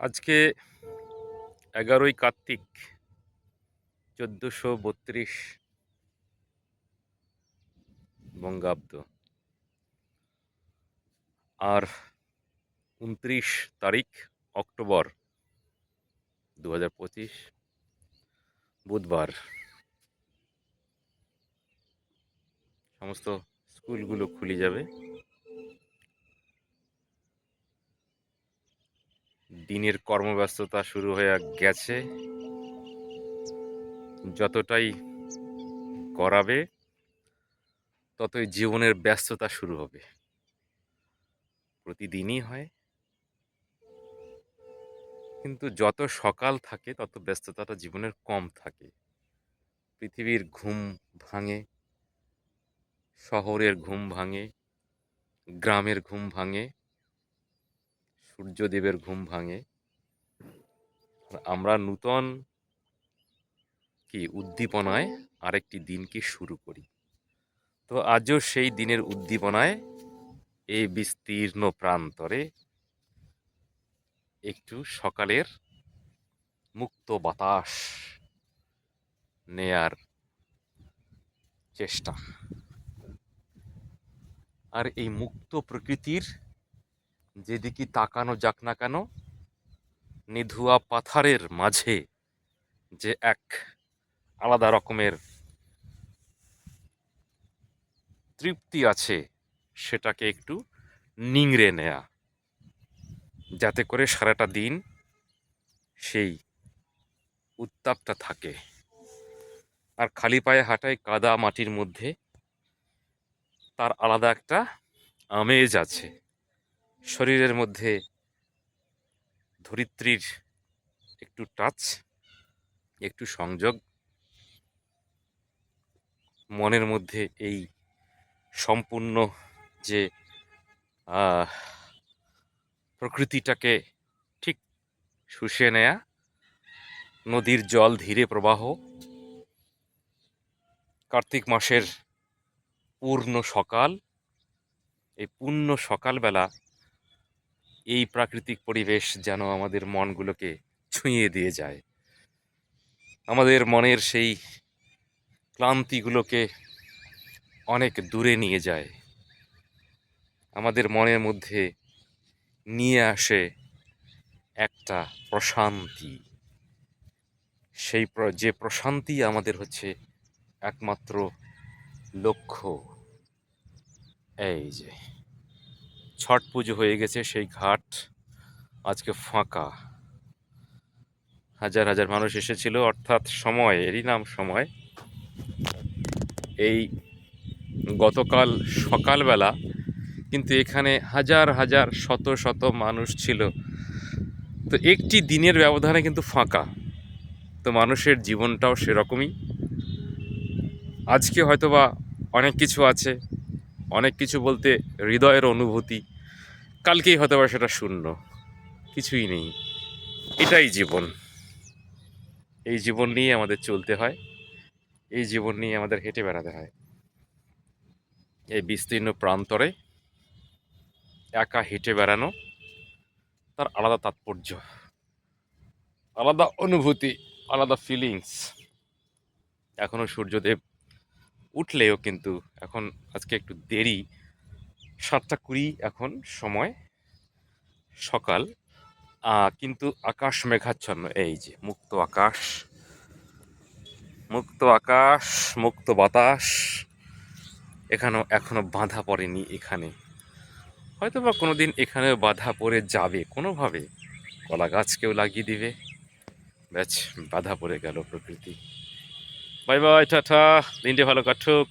আজকে এগারোই কার্তিক, চোদ্দোশো বত্রিশ বঙ্গাব্দ। আর উনত্রিশ তারিখ, অক্টোবর দু হাজার পঁচিশ, বুধবার। সমস্ত স্কুলগুলো খুলে যাবে। দিনের কর্মব্যস্ততা শুরু হয়ে গেছে। যতটাই করাবে, ততই জীবনের ব্যস্ততা শুরু হবে। প্রতিদিনই হয়। কিন্তু যত সকাল থাকে, তত ব্যস্ততাটা জীবনের কম থাকে। পৃথিবীর ঘুম ভাঙে, শহরের ঘুম ভাঙে, গ্রামের ঘুম ভাঙে সূর্যদেবের ঘুম ভাঙে। আমরা নূতন কি উদ্দীপনায় আরেকটি দিনকে শুরু করি। তো আজও সেই দিনের উদ্দীপনায় এই বিস্তীর্ণ প্রান্তরে একটু সকালের মুক্ত বাতাস নেয়ার চেষ্টা। আর এই মুক্ত প্রকৃতির যেদিকে তাকানো যাক না কেন, নিধুয়া পাথারের মাঝে যে এক আলাদা রকমের তৃপ্তি আছে, সেটাকে একটু নিংড়ে নেয়া। যাতে করে সারাটা দিন সেই উত্তাপটা থাকে। আর খালি পায়ে হাঁটায় কাদা মাটির মধ্যে তার আলাদা একটা আমেজ আছে। শরীরের মধ্যে ধরিত্রীর একটু টাচ একটু সংযোগ, মনের মধ্যে এই সম্পূর্ণ যে প্রকৃতিটাকে ঠিক শুষে নেয়া, নদীর জল ধীরে প্রবাহ, কার্তিক মাসের পূর্ণ সকাল, এই পূর্ণ সকালবেলা এই প্রাকৃতিক পরিবেশ যেন আমাদের মনগুলোকে ছুঁয়ে দিয়ে যায়। আমাদের মনের সেই ক্লান্তিগুলোকে অনেক দূরে নিয়ে যায়। আমাদের মনের মধ্যে নিয়ে আসে একটা প্রশান্তি। সেই যে প্রশান্তি আমাদের হচ্ছে একমাত্র লক্ষ্য। এই যে। ছট পুজো হয়ে গেছে, সেই ঘাট আজকে ফাঁকা। হাজার হাজার মানুষ এসেছিল, অর্থাৎ সময়, এরই নাম সময়। এই গতকাল সকালবেলা কিন্তু এখানে হাজার হাজার, শত শত মানুষ ছিল। তো একটি দিনের ব্যবধানে কিন্তু ফাঁকা। তো মানুষের জীবনটাও সেরকমই। আজকে হয়তোবা অনেক কিছু আছে অনেক কিছু বলতে হৃদয়ের অনুভূতি, কালকেই হতে পারে সেটা শূন্য, কিছুই নেই। এটাই জীবন। এই জীবন নিয়ে আমাদের চলতে হয়, এই জীবন নিয়ে আমাদের হেঁটে বেড়াতে হয়। এই বিস্তীর্ণ প্রান্তরে একা হেঁটে বেড়ানো, তার আলাদা তাৎপর্য, আলাদা অনুভূতি, আলাদা ফিলিংস এখনও সূর্যদেব উঠলেও কিন্তু এখন আজকে একটু দেরি। সাতটা কুড়ি এখন সময় সকাল। কিন্তু আকাশ মেঘাচ্ছন্ন, এই যে মুক্ত আকাশ। মুক্ত আকাশ, মুক্ত বাতাস। এখানেও এখনও বাঁধা পড়েনি এখানে। হয়তো বা কোনো দিন এখানেও বাধা পড়ে যাবে, কোনোভাবে। কলা গাছকেও লাগিয়ে দিবে। ব্যাচ বাধা পড়ে গেল প্রকৃতি। বাই বাই টাটা। দিনটি ভালো কাটুক।